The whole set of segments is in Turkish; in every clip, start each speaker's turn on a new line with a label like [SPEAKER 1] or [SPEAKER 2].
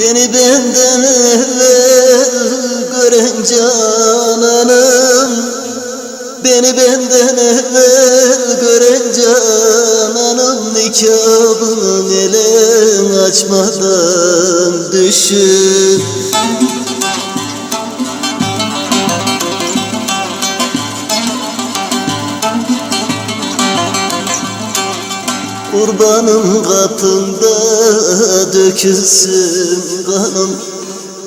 [SPEAKER 1] Beni benden evvel gören cananım. Beni benden evvel gören cananım. Nikahını elin açmadan düşün? Kurbanım kapında dökülsün kanım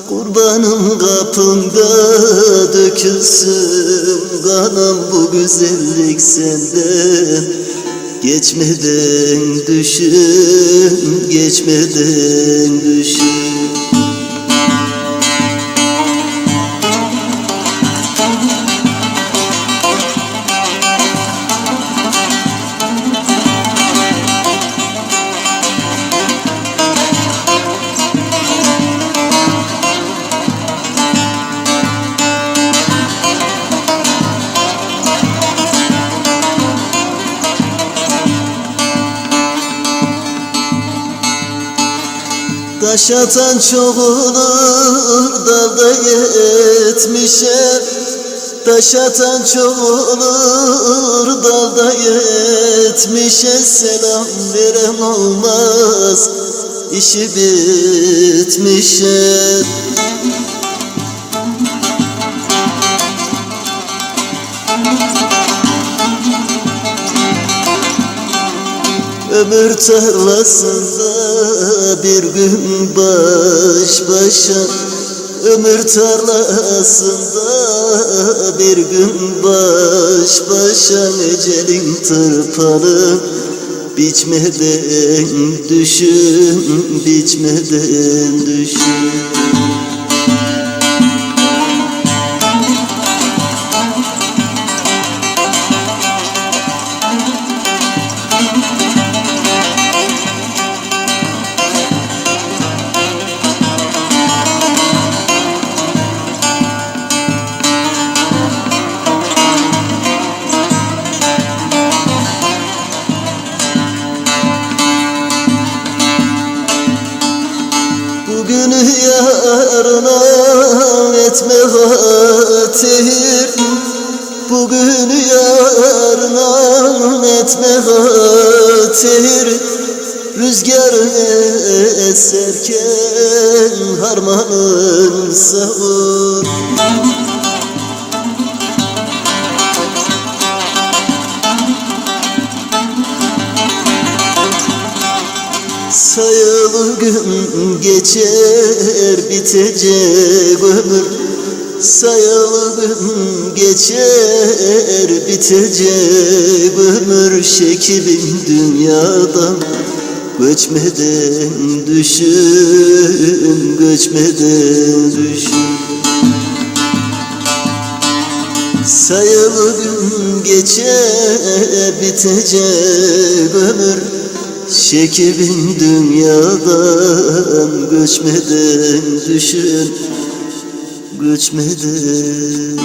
[SPEAKER 1] Kurbanım kapında dökülsün kanım. Bu güzellik senden Geçmeden düşün, geçmeden düşün Taş atan olur dalda yetmişe. Taş atan çok olur dalda yetmişe. Selam veren olmaz işi bitmişe Ömür tarlasında bir gün baş başa. Ömür tarlasında bir gün baş başa. Ecelin tırpalı biçmeden düşün Biçmeden düşün Bugünü yarına etme hatir Bugünü yarına etme hatir Rüzgar eserken harmanın savur Sayılı gün geçer bitecek ömür. Sayılı gün geçer bitecek ömür. Şekibim dünyadan göçmeden düşün Göçmeden düşün. Sayılı gün geçer bitecek ömür Şekibin dünyadan göçmeden düşün Göçmeden